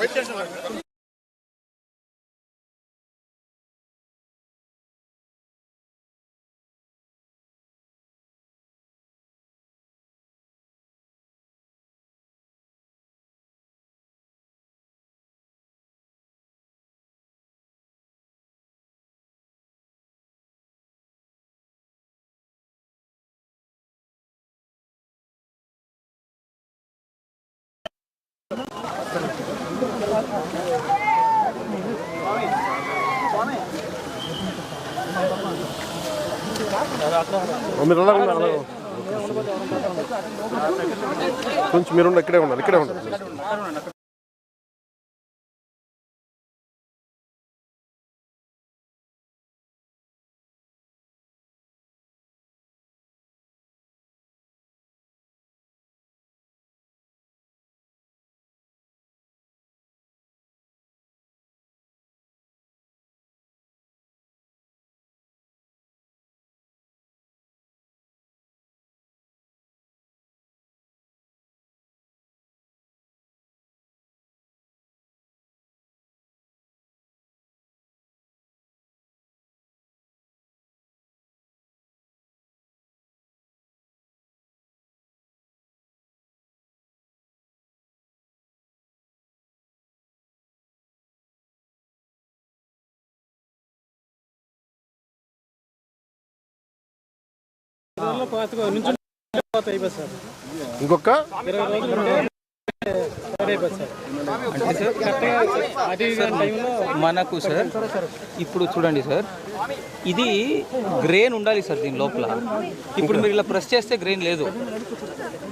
మీరు అలా మీరు అలా కొంచెం మీరు ఇక్కడే ఉండాలి ఇక్కడే ఉండాలి టైంలో మనకు సార్ ఇప్పుడు చూడండి సార్ ఇది గ్రెయిన్ ఉండాలి సార్ దీని లోపల. ఇప్పుడు మీరు ఇలా ప్రెస్ చేస్తే గ్రెయిన్ లేదు.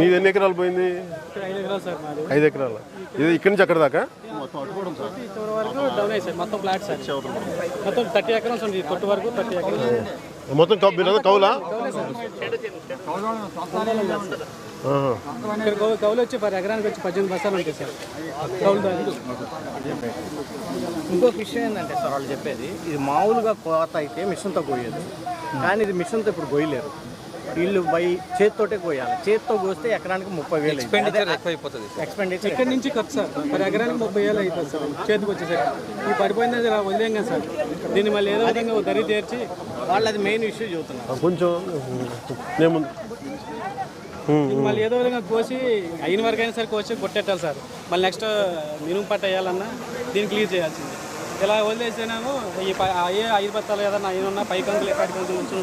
మీది ఎన్ని ఎకరాలు పోయింది? ఐదు ఎకరాలు. ఇది ఇక్కడి నుంచి అక్కడ దాకా? డౌన్ మొత్తం ఫ్లాట్ మొత్తం థర్టీ వరకు థర్టీ మొత్తం కౌలా? కౌలు వచ్చి పది ఎకరానికి వచ్చి పద్దెనిమిది బస్సాలు ఉంటాయి సార్ కౌలు ఇంకొక విషయం ఏంటంటే సార్ వాళ్ళు చెప్పేది ఇది మామూలుగా కోత అయితే మిషన్తో కోయదు కానీ ఇది మిషన్తో ఇప్పుడు కోయలేరు. వీళ్ళు బై చేతితోటే కోయాలి. చేతితో కోస్తే ఎకరానికి ముప్పై వేలు ఎక్స్పెండిచర్ ఎక్కువ అయిపోతుంది సార్. ఎక్స్పెండిచర్ ఇక్కడ నుంచి ఖర్చు సార్. పర్ ఎకరానికి ముప్పై వేలు అవుతుంది సార్. చేతికి వచ్చేసరికి. ఈ పడిపోయింది ఇలా వదిలేం కదా సార్. దీన్ని మళ్ళీ ఏదో విధంగా దరి తీర్చి వాళ్ళు అది మెయిన్ ఇష్యూ చెబుతున్నారు కొంచెం మళ్ళీ ఏదో విధంగా కోసి అయిన వరకు అయినా సరే కోసి కొట్టేట్టాలి సార్. మళ్ళీ నెక్స్ట్ మినుము పట్ట వేయాలన్నా దీన్ని క్లియర్ చేయాల్సింది. ఇలా వదిలేస్తేనేమో ఈ ప- అయ్యే ఐదు పత్తాలు ఏదన్నా అయిన ఉన్నా పై కంకులు ఎక్కడి కంకులు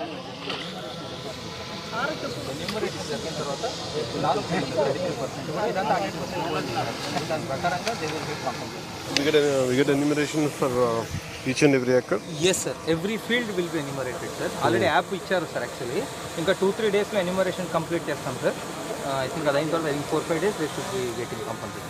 yes sir every field will be enumerated sir already app ఇచ్చారు సార్ యాక్చువల్లీ ఇంకా టూ త్రీ డేస్లో ఎన్యూమరేషన్ కంప్లీట్ చేస్తాం సార్ ఐ థింక్ అది అయిన తర్వాత four five days they should be getting compulsory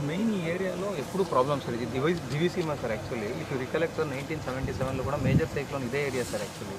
main ఈ ఏరియాలో ఎప్పుడు ప్రాబ్లమ్ సార్ ఇది device Diviseema sir actually if you recollect sir nineteen seventy సెవెన్లో కూడా మేజర్ సైక్లోన్ ఇదే area sir actually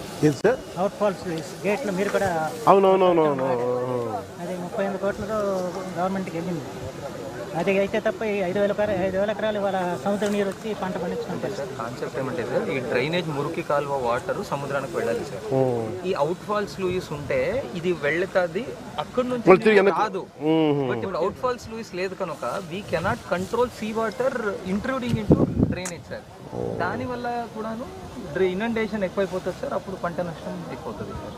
sir? Out falls గేట్లు మీరు కూడా అవునవునవునవును. అది ముప్పై ఎనిమిది కోట్లతో గవర్నమెంట్కి వెళ్ళింది. అది అయితే తప్ప ఐదు వేల ఐదు వేల ఎకరాలు ఇవాళ సముద్ర నీరు వచ్చి పంట పండించుకుంటారు కాన్సెప్ట్ ఏమంటే సార్ ఈ డ్రైనేజ్ మురికి కాలువ వాటర్ సముద్రానికి వెళ్ళాలి సార్. ఈ అవుట్ ఫాల్స్ లూయిస్ ఉంటే ఇది వెళ్తాది అక్కడ నుంచి కాదు. బట్ ఇప్పుడు అవుట్ ఫాల్స్ లూయిస్ లేదు కనుక we cannot control sea water intruding into drainage sir దానివల్ల కూడాను ఇనండేషన్ ఎక్కువైపోతుంది సార్ అప్పుడు పంట నష్టం ఎక్కువ అవుతుంది సార్.